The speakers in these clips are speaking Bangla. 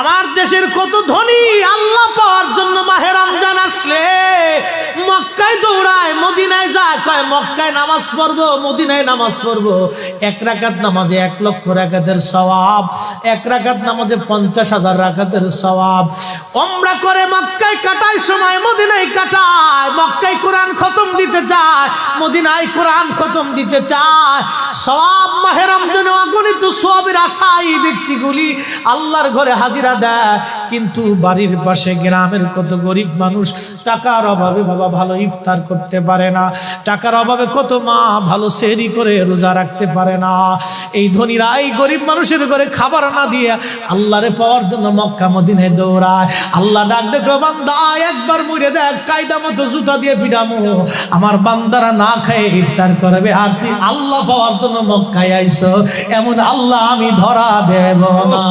আমার দেশের কত ধনী আল্লাহ পাওয়ার জন্য মাহে রমজান আসলে। মক্কায় দৌড়ায়, মদিনায় যায়, কয়, মক্কায় নামাজ পড়ব, মদিনায় নামাজ পড়ব। এক রাকাত নামাজে এক লক্ষ রাকাতের সওয়াব, এক রাকাত নামাজে পঞ্চাশ হাজার রাকাতের সওয়াব। ওমরা করে মক্কায় কাটায়, সময় মদিনায় কাটায়। মক্কায় কোরআন খতম দিতে চায়, মদিনায় কোরআন খতম দিতে চায়। সওয়াব মাহে রমজানে অগণিত সওয়াবের আশাই ব্যক্তিগুলি আল্লাহর ঘরে হাজিরা দেয় কিন্তু বাড়ির পাশে গ্রামের কত গরিব মানুষ, টাকার অভাবে বাবা ভালো ইফতার করতে পারে না, টাকার অভাবে কত মা ভালো সেরি করে রোজা রাখতে পারে না। এই ধনীরা, এই গরিব মানুষের ঘরে খাবার না দিয়ে আল্লাহরে পাওয়ার জন্য মক্কা মদিনে দৌড়ায়। আল্লাহ ডাক দেখো, বান্দা, একবার মরে দেখ, কায়দা মতো জুতা দিয়ে পিডামো আমার বান্দারা না খায়, ইফতার করবে। আর তুই আল্লাহ পাওয়ার জন্য মক্কায় আইসো, এমন আল্লাহ আমি ধরা দেব না।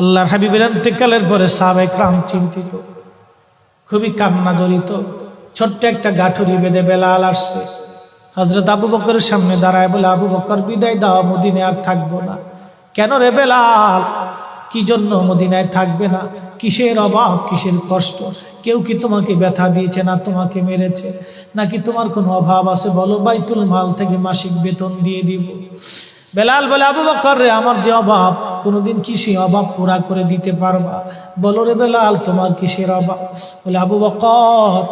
আল্লাহর হাবিবের ইন্তেকালের পরে সাবেক রাম চিন্তিত, খুবই কান্না জড়িত। ছোট্ট একটা গাঠুরি বেঁধে বেলাল আসছে। হজরত আবু বকরের সামনে দাঁড়ায় বলে, আবু বকর, বিদায় দাও মুদিনে আর থাকব না। কেন রে বেলাল? কি জন্য মদিনায় থাকবে না? কিসের অভাব? কিসের কষ্ট? কেউ কি তোমাকে ব্যথা দিয়েছে না তোমাকে মেরেছে? নাকি তোমার কোনো অভাব আছে? বলো, বাইতুল মাল থেকে মাসিক বেতন দিয়ে দিব। বেলাল বলে, আবু বকর রে, আমার যে অভাব, কোনোদিন কি সেই অভাব পুরা করে দিতে পারবা? বলো রে বেলাল, তোমার কিসের অভাব? বলে, আবু বকর,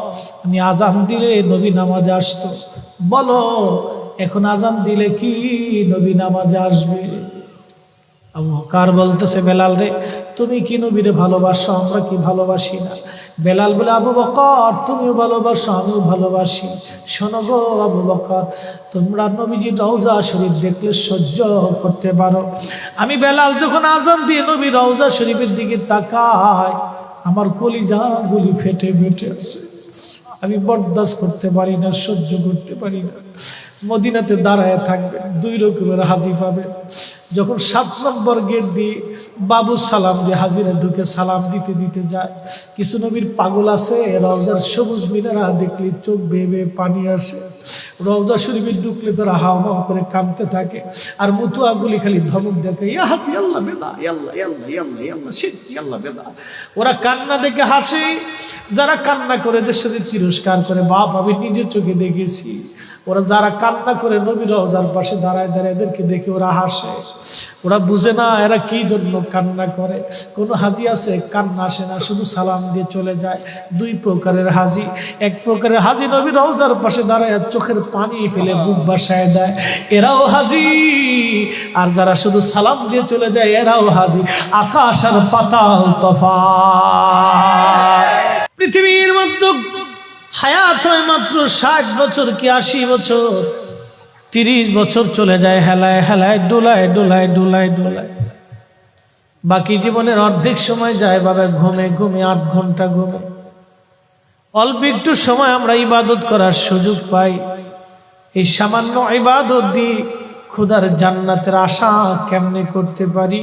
আমি আজান দিলে নবী নামাজ আসতো। বলো, এখন আজান দিলে কি নবী নামাজ আসবে? আবু কার বলতেছে, বেলাল রে, তুমি কি নবীরে ভালোবাসো? আমরা কি ভালোবাসি না? বেলাল বলে, আবু বকর, তুমিও ভালোবাসো, আমিও ভালোবাসি। শোনো গো আবু বকর, তোমরা নবীজি রওজা শরীফ দেখলে সহ্য করতে পারো। আমি বেলাল যখন আজান দিয়ে নবী রওজা শরীফের দিকে তাকাই, আমার কলিজা গুলি ফেটে ফেটে আসে আমি বরদাস্ত করতে পারি না, সহ্য করতে পারি না। মদিনাতে দাঁড়ায় থাকবে, দুই রকমের হাজি পাবে। যখন সাত নম্বর গেট দিয়ে বাবু সালাম দিয়ে হাজিরা ঢুকে সালাম দিতে দিতে যায়। কিছু নবীর পাগল আছে, রওজার সবুজ মিনারা, দেখলে চোখ বেয়ে বেয়ে পানি আসে। রওজা শরীফে ঢুকলে তারা হাওয়া করে কাঁদতে থাকে। আর মতুয়াগুলি খালি ধমক দেখে ইয়া হাতি আল্লাহ বেদা ইয়াল্লাহ বেদা। ওরা কান্না দেখে হাসে। যারা কান্না করে দেশের তিরস্কার করে, বাপ, আমি নিজের চোখে দেখেছি। ওরা যারা কান্না করে নবীর রওজার পাশে দাঁড়ায় দাঁড়ায় এদেরকে দেখে ওরা হাসে। ওরা বুঝে না এরা কি জন্য কান্না করে। কোনো হাজি আছে? কান্না আসে না, শুধু সালাম দিয়ে চলে যায়। দুই প্রকারের হাজি। এক প্রকারের হাজি নবী রওজার পাশে দাঁড়ায়, চোখের পানি ফেলে বুক বাসায় দেয়। এরাও হাজি। আর যারা শুধু সালাম দিয়ে চলে যায়, এরাও হাজি। আকাশ আর পাতাল তফা পৃথিবীর মধ্যে হায়াত হয় মাত্র ষাট বছর কি আশি বছর? তিরিশ বছর চলে যায়, হেলায় হেলায় ডোলায় ডোলায় ডোলায় ডোলায় বাকি জীবনের অর্ধেক সময় যায় বাবা ঘুমে ঘুমে, আট ঘণ্টা ঘুমে। অল্প একটু সময় আমরা ইবাদত করার সুযোগ পাই। এই সামান্য ইবাদত দিয়ে খুদার জান্নাতের আশা কেমনে করতে পারি?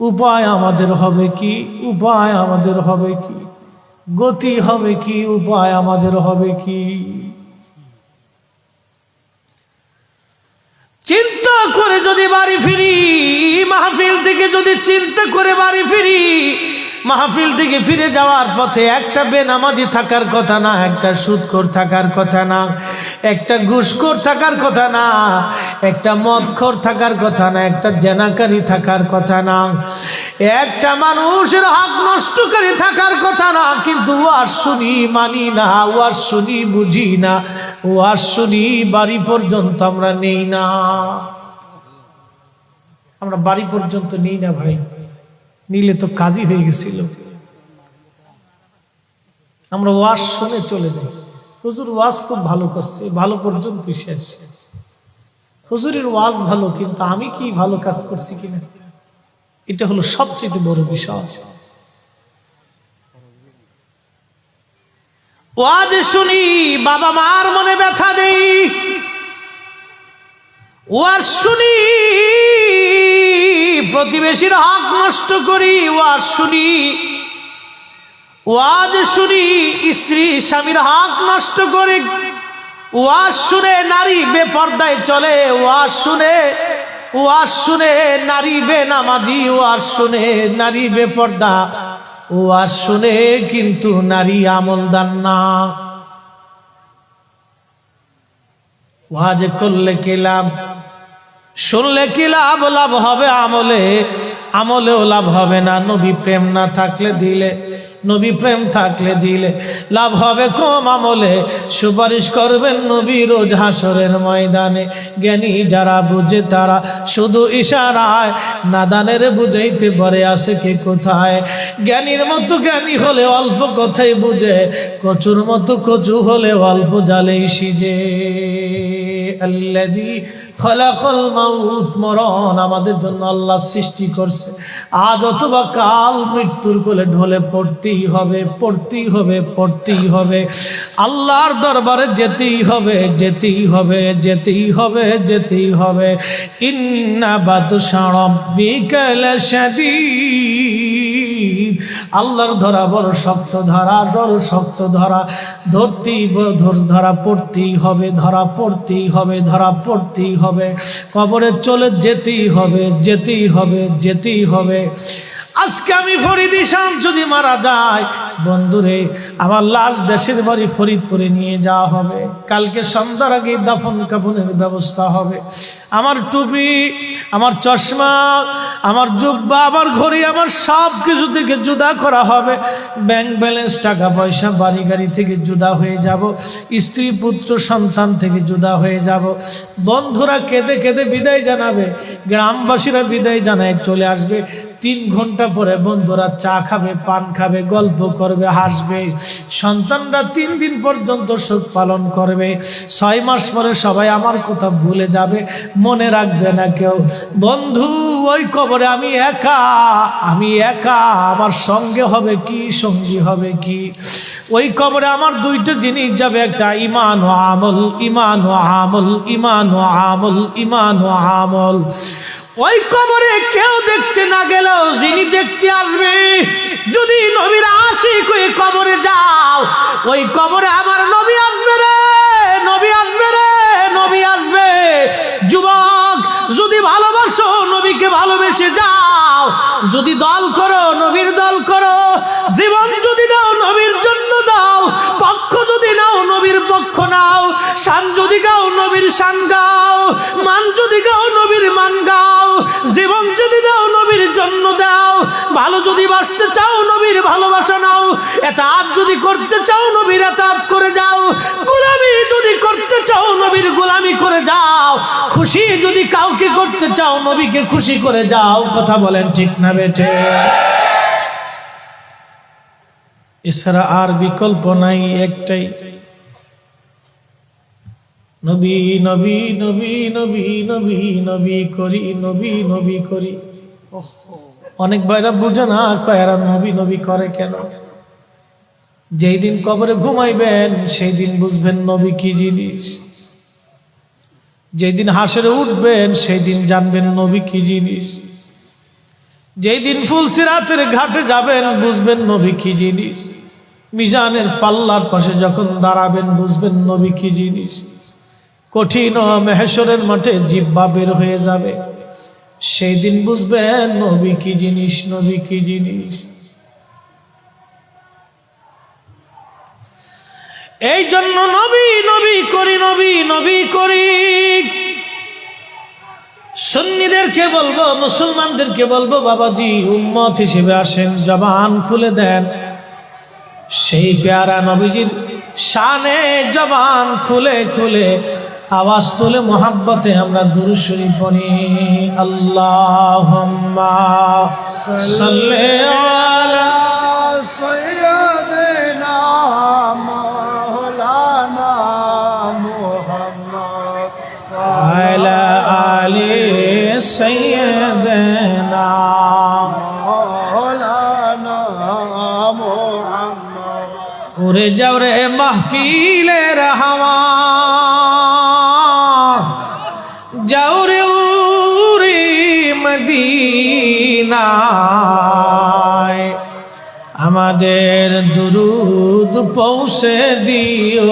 উপায় আমাদের হবে কি? উপায় আমাদের হবে কি? গতি হবে কি? উপায় আমাদের হবে কি? চিন্তা করে যদি বাড়ি ফিরি, মাহফিল থেকে যদি চিন্তা করে বাড়ি ফিরি, মাহফিল থেকে ফিরে যাওয়ার পথে একটা বেনামাজি থাকার কথা না, একটা সুদখোর থাকার কথা না, একটা ঘুষখোর থাকার কথা না, একটা মদখোর থাকার কথা না, একটা জেনাকারী থাকার কথা না, একটা মানুষের হক নষ্টকারী থাকার কথা না, কিন্তু আর শুনি মানি না আর শুনি বুঝি না। ও শুনি, বাড়ি পর্যন্ত আমরা নেই না। আমরা বাড়ি পর্যন্ত নেই না ভাই। নিলে তো কাজই হয়ে গেছিল। আমরা ওয়াজ শুনে চলে যাই। হুজুর ওয়াজ খুব ভালো করছে, ভালো পর্যন্ত শেষ। হুজুরের ওয়াজ ভালো, কিন্তু আমি কি ভালো কাজ করছি কিনা? এটা হলো সবচেয়ে বড় বিষয়। ওয়াজ শুনি, বাবা মার মনে ব্যথা দেই। ওয়াজ শুনি, প্রতিবেশীর হক নষ্ট করি, ওয়াজ শুনি। ওয়াজ শুনি, স্ত্রী স্বামীর হক নষ্ট করে। ওয়াজ শুনে নারী বেপর্দায় চলে, ওয়াজ শুনে ওয়াজ শুনে নারী বে নামাজি ওয়াজ শুনে নারী বে পর্দা আর শুনে কিন্তু নারী আমল আমলদার না। ওয়াজ করলে কি লাভ? শুনলে কি লাভ? লাভ হবে আমলে। আমলেও লাভ হবে না। নবী প্রেম না থাকলে দিলে নবী প্রেম থাকলে দিলে লাভ হবে কম আমলে। সুপারিশ করবেন নবী রোজ হাসরের ময়দানে। জ্ঞানী যারা বুঝে তারা শুধু ইশারায়। নাদানের বুঝাইতে পারে আসে কে কোথায়। জ্ঞানীর মতো জ্ঞানী হলে অল্প কথাই বুঝে। কচুর মতো কচু হলে অল্প জালেই সিজে। আল্লাযী খলাকল মাউত, মরণ আমাদের জন্য আল্লাহ সৃষ্টি করছে। আজ অথবা কাল মৃত্যুর কোলে ঢলে পড়তেই হবে পড়তেই হবে পড়তেই হবে। আল্লাহর দরবারে যেতেই হবে যেতেই হবে যেতেই হবে যেতেই হবে। ইন্না বাতুশা রব্বিকাল শাদীদ আল্লাহর ধরা বড় শক্ত ধরা বড় শক্ত ধরা। ধরতেই ধরা পড়তেই হবে, ধরা পড়তেই হবে, ধরা পড়তেই হবে। কবরে চলে যেতেই হবে যেতেই হবে যেতেই হবে। আজকে আমি ফরিদি শাম যদি মারা যায়, বন্ধুরে, আমার লাশ দেশের বাড়ি ফরিদপুরে নিয়ে যাওয়া হবে। কালকে সন্ধ্যার আগে দাফন কাফনের ব্যবস্থা হবে। আমার টুপি, আমার চশমা, আমার জুব্বা, আমার ঘড়ি, আমার সব কিছু থেকে জুদা করা হবে। ব্যাংক ব্যালেন্স, টাকা পয়সা, বাড়ি গাড়ি থেকে জুদা হয়ে যাব। স্ত্রী, পুত্র, সন্তান থেকে জুদা হয়ে যাব। বন্ধুরা কেঁদে কেঁদে বিদায় জানাবে। গ্রামবাসীরা বিদায় জানায় চলে আসবে। তিন ঘণ্টা পরে বন্ধুরা চা খাবে, পান খাবে, গল্প করবে, হাসবে। সন্তানরা তিন দিন পর্যন্ত সুখ পালন করবে। ছয় মাস পরে সবাই আমার কথা ভুলে যাবে, মনে রাখবে না কেউ। বন্ধু, ওই কবরে আমি একা আমি একা, আমার সঙ্গে হবে কি, সঙ্গী হবে কি? ওই কবরে আমার দুইটা জিনিস যাবে, একটা ইমান ও আমল ইমান ও আমল ইমান ও আমল ইমান ও আমল। ওই কবরে কেউ দেখতে না গেলেও যিনি দেখতে আসবে, যদি নবীর আশিক ওই কবরে যাও, ওই কবরে আমার নবী আসবে রে, নবী আসবে রে। নবী আসবে। যুবক, যদি ভালোবাসো নবীকে ভালোবেসে যাও। যদি দল করো, নবীর দল করো। জীবন যদি দাও, নবীর জন্য দাও। পক্ষ যদি নাও, নবীর পক্ষ নাও। শান যদি গাও, নবীর শান গাও। মান যদি গাও, নবীর মান গাও। জীবন যদি দাও, নবীর জন্য দাও। ভালো যদি বাসতে চাও, নবীর ভালোবাসা নাও। এতাত যদি করতে চাও, নবীর এতাত করে যাও। যাও। খুশি যদি কাউকে করতে চাও, নবীকে খুশি করে যাও। কথা বলেন ঠিক না বেঠে? এছাড়া আর বিকল্প নাই একটাই। নবী নবী নবী নবী নবী নবী করি, নবী নবী করি। অনেক ভাইরা বুঝে না কয়েরা নবী নবী করে কেন? যেই দিন কবরে ঘুমাইবেন, সেই দিন বুঝবেন নবী কি জিনিস। যেই দিন হাসরে উঠবেন সেই দিন জানবেন নবী কি জিনিস। যেই দিন ফুলসিরাতের ঘাটে যাবেন, বুঝবেন নবী কি জিনিস। মিজানের পাল্লার পাশে যখন দাঁড়াবেন, বুঝবেন নবী কি জিনিস। কঠিন মেহেশ্বরের মাঠে জিব্বা বের হয়ে যাবে। সেই দিন বুঝবেন নবী কি জিনিস, নবী কি জিনিস। এই জন্য নবী নবী করি, নবী নবী করি। সুন্নিদেরকে বলব, মুসলমানদেরকে বলব, বাবাজি, উম্মত হিসেবে আসেন, জবান খুলে দেন। সেই পেয়ারা নবীজির শানে জবান খুলে খুলে আওয়াজ তুলে, মোহাব্বতে আমরা দুরুশরী পড়ি। আল্লাহ সাল্লি سيدنا مولانا محمد উড়ে যাও রে মাহফিলের হাওয়া যাও রে উড়ে মদিনায় আমাদের দুরুদ পৌঁছে দিও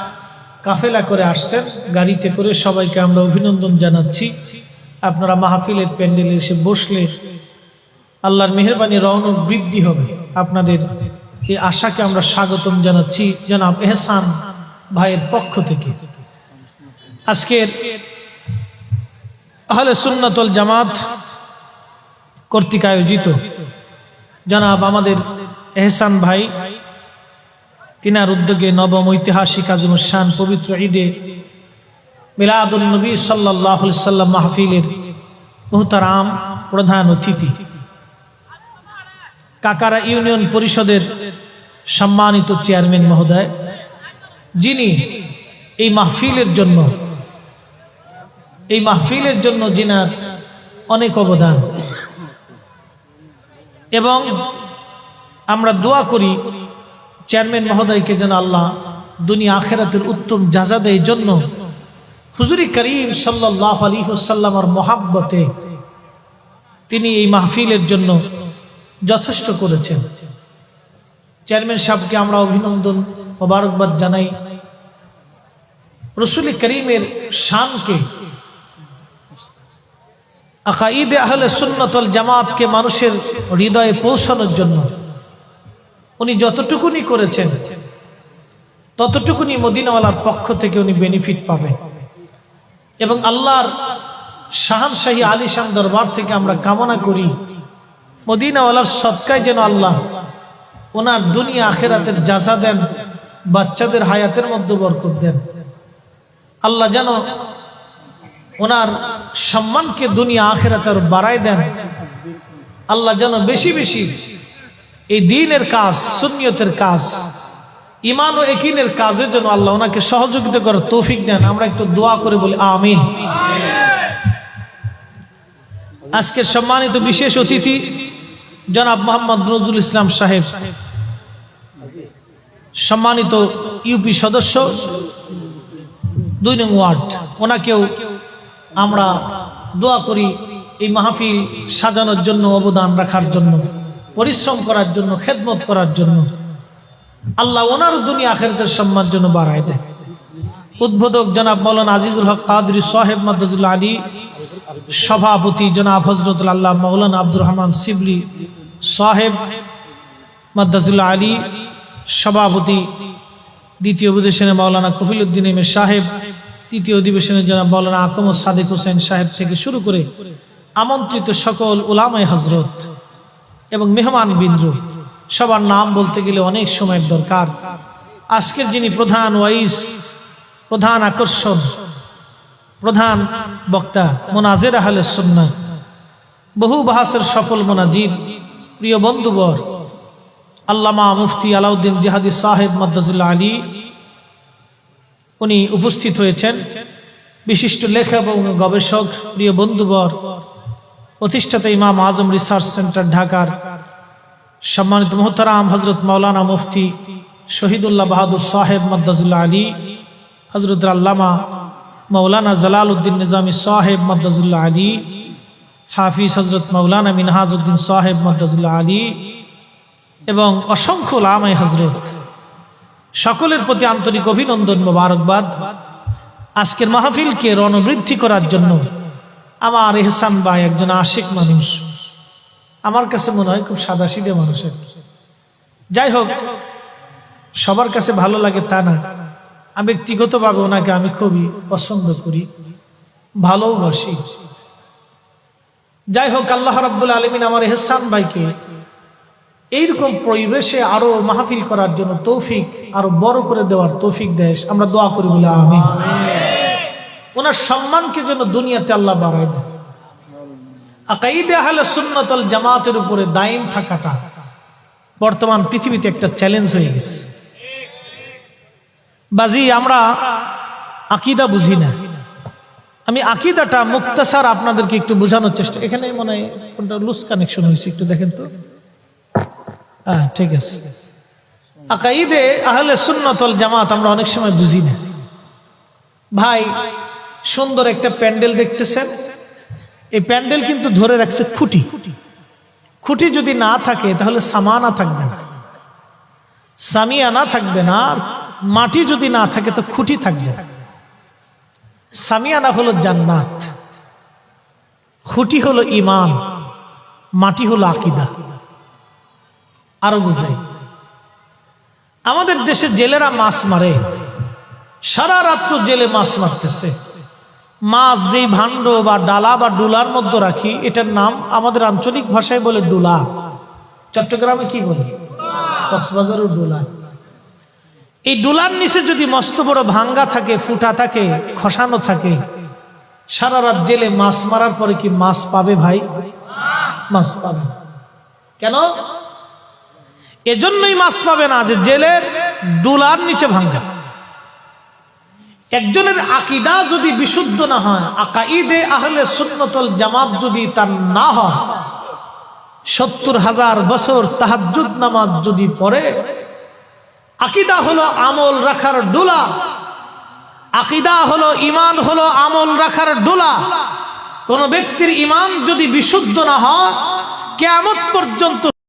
কাফেলা করে আসছেন, গাড়িতে করে সবাইকে আমরা অভিনন্দন জানাচ্ছি। আপনারা মাহফিলের প্যান্ডেলে এসে বসলে আল্লাহর মেহরবানি রৌনক বৃদ্ধি হবে। আপনাদের এই আশাকে আমরা স্বাগতম জানাচ্ছি জনাব এহসান ভাইয়ের পক্ষ থেকে। আজকের আহলে সুন্নাতল জামাত কর্তৃক আয়োজিত জনাব আমাদের এহসান ভাই তিনার উদ্যোগে নবম ঐতিহাসিক আজম শান পবিত্র ঈদে মিলাদুল নবী সাল্লাহ সাল্লাম মাহফিলের মোহতারাম প্রধান অতিথি। কাকারা ইউনিয়ন পরিষদের সম্মানিত চেয়ারম্যান মহোদয়, যিনি এই মাহফিলের জন্য, এই মাহফিলের জন্য যিনার অনেক অবদান। এবং আমরা দোয়া করি চেয়ারম্যান মহোদয়কে যেন আল্লাহ দুনিয়া আখেরাতের উত্তম যাজা দেয় জন্য হুজুরি করিম সাল্লাহ আলী সাল্লামার মহাব্বতে তিনি এই মাহফিলের জন্য যথেষ্ট করেছেন। চেয়ারম্যান সাহেবকে আমরা অভিনন্দন, মোবারকবাদ জানাই। রসুল করিমের শানকে আকাইদে আহলে সুন্নতল জামাতকে মানুষের হৃদয়ে পৌঁছানোর জন্য উনি যতটুকুনি করেছেন, ততটুকুনি মদিনাওয়ালার পক্ষ থেকে উনি বেনিফিট পাবেন। এবং আল্লাহর শাহানশাহী আলিশান দরবার থেকে আমরা কামনা করি, মদিনাওয়ালার সৎকায় যেন আল্লাহ ওনার দুনিয়া আখেরাতের যাজা দেন, বাচ্চাদের হায়াতের মধ্যে বরকত দেন। আল্লাহ যেন ওনার সম্মানকে দুনিয়া আখেরাতের বাড়ায় দেন। আল্লাহ যেন বেশি বেশি এই দিনের কাজ সুনিয়তের কাজ ইমান ও একিনের কাজের জন্য আল্লাহ ওনাকে সহযোগিতা করার তৌফিক দেন। আমরা একটু দোয়া করে বলি, আমিন। আজকের সম্মানিত বিশেষ অতিথি জনাব মোহাম্মদ নজরুল ইসলাম সাহেব, সম্মানিত ইউপি সদস্য, দুই নং ওয়ার্ড। ওনাকেও আমরা দোয়া করি এই মাহফিল সাজানোর জন্য, অবদান রাখার জন্য। পরিশ্রম করার জন্য, খেদমত করার জন্য, আল্লাহ ওনার দুনিয়া আখেরদের সম্মান জন্য বাড়ায় দেয়। উদ্বোধক জনাব মৌলানা আজিজুল হক কাদরি, সাহেব মাদাজুল আলী, সভাপতি জনাব হজরতুল আল্লাহ মৌলানা আব্দুর রহমান সিবলি, সাহেব মাদাজুল আলী, সভাপতি দ্বিতীয় অধিবেশনে মৌলানা কফিল উদ্দিন এম সাহেব, তৃতীয় অধিবেশনে জনাব মৌলানা আকম সাদেক হোসেন সাহেব থেকে শুরু করে আমন্ত্রিত সকল উলামায় হজরত এবং মেহমান বিন্দু, সবার নাম বলতে গেলে অনেক সময়ের দরকার। আজকের যিনি প্রধান ওয়াইস, প্রধান আকর্ষণ, প্রধান বক্তা মোনাজের আহলে সুন্নাত বহু বাহাসের সফল মোনাজির প্রিয় বন্ধুবর, আল্লামা মুফতি আলাউদ্দিন জিহাদি সাহেব মদ্দাজুল্লাহ আলী, উনি উপস্থিত হয়েছেন। বিশিষ্ট লেখক এবং গবেষক, প্রিয় বন্ধুবর প্রতিষ্ঠাতা ইমাম আজম রিসার্চ সেন্টার, ঢাকার সম্মানিত মোহতারাম হজরত মৌলানা মুফতি শহীদুল্লাহ বাহাদুর সাহেব মদ্দাজুল্লাহ আলী হজরত আল্লামা মৌলানা জালাল উদ্দিন নিজামী সাহেব মদ্দাজুল্লাহ আলী, হাফিজ হজরত মৌলানা মিনহাজউদ্দিন সাহেব মদ্দাজুল্লাহ আলী এবং অসংখ্য লামাই হজরত সকলের প্রতি আন্তরিক অভিনন্দন মোবারকবাদ। আজকের মাহফিলকে রণবৃদ্ধি করার জন্য আমার এহসান ভাই একজন আশিক মানুষ। আমার কাছে মনে হয় খুব সাদা সিধে মানুষের। যাই হোক, সবার কাছে ভালো লাগে তা না। আমি ব্যক্তিগতভাবে ওনাকে আমি খুবই পছন্দ করি ভালোবাসি যাই হোক, আল্লাহ রাব্বুল আলমিন আমার এহসান ভাইকে এইরকম পরিবেশে আরও মাহফিল করার জন্য তৌফিক, আরও বড় করে দেওয়ার তৌফিক দেয়। আমরা দোয়া করি বলে আমি ওনার সম্মানকে যেন দুনিয়াতে আল্লাহ বাড়ায় দেয় আকাইদে আহলে সুন্নতল জামাতের উপরে দায়ম থাকাটা বর্তমান পৃথিবীতে একটা চ্যালেঞ্জ হয়ে গেছে। বাজি, আমরা আকিদা বুঝি না। আমি আকিদাটা মুক্তাসার আপনাদেরকে একটু বোঝানোর চেষ্টা এখানে মনে হয় কোনটা লুজ কানেকশন হয়েছে, একটু দেখেন তো। হ্যাঁ ঠিক আছে। আকাইদে আহলে সুন্নতল জামাত আমরা অনেক সময় বুঝি না। ভাই সুন্দর একটা প্যান্ডেল দেখতেছেন। এই প্যান্ডেল কিন্তু ধরে রাখছে খুঁটি। খুঁটি যদি না থাকে, তাহলে সামানা থাকবে না। সামিয়ানা থাকবে না মাটি যদি না থাকে, তো খুঁটি থাকবে না। সামিয়ানা হলো জান্নাত। খুঁটি হলো ইমান মাটি হলো আকিদা। আরও বুঝাই। আমাদের দেশে জেলেরা মাছ মারে। সারা রাত্র জেলে মাছ মারতেছে। মাছ যেই ভাণ্ড বা ডালা বা ডুলার মধ্যে রাখি, এটার নাম আমাদের আঞ্চলিক ভাষায় বলে ডুলা। চট্টগ্রামে কি বলি? কক্সবাজারও ডুলা। এই ডুলার নিচে যদি মস্ত বড় ভাঙ্গা থাকে, ফুটা থাকে, খসানো থাকে, সারা রাত জেলে মাছ মারার পরে কি মাছ পাবে ভাই? মাছ পাবে। কেন? এজন্যই মাছ পাবে না যে জেলের ডুলার নিচে ভাঙ্গা। একজনের আকিদা যদি বিশুদ্ধ না হয় আকাইদে আহলে সুন্নতল জামাত যদি তার না হয়, সত্তর হাজার বছর তাহাজ্জুদ নামাজ যদি পড়ে, আকিদা হলো আমল রাখার ডোলা, আকিদা হলো ইমান হলো আমল রাখার ডোলা। কোন ব্যক্তির ইমান যদি বিশুদ্ধ না হয়, কেয়ামত পর্যন্ত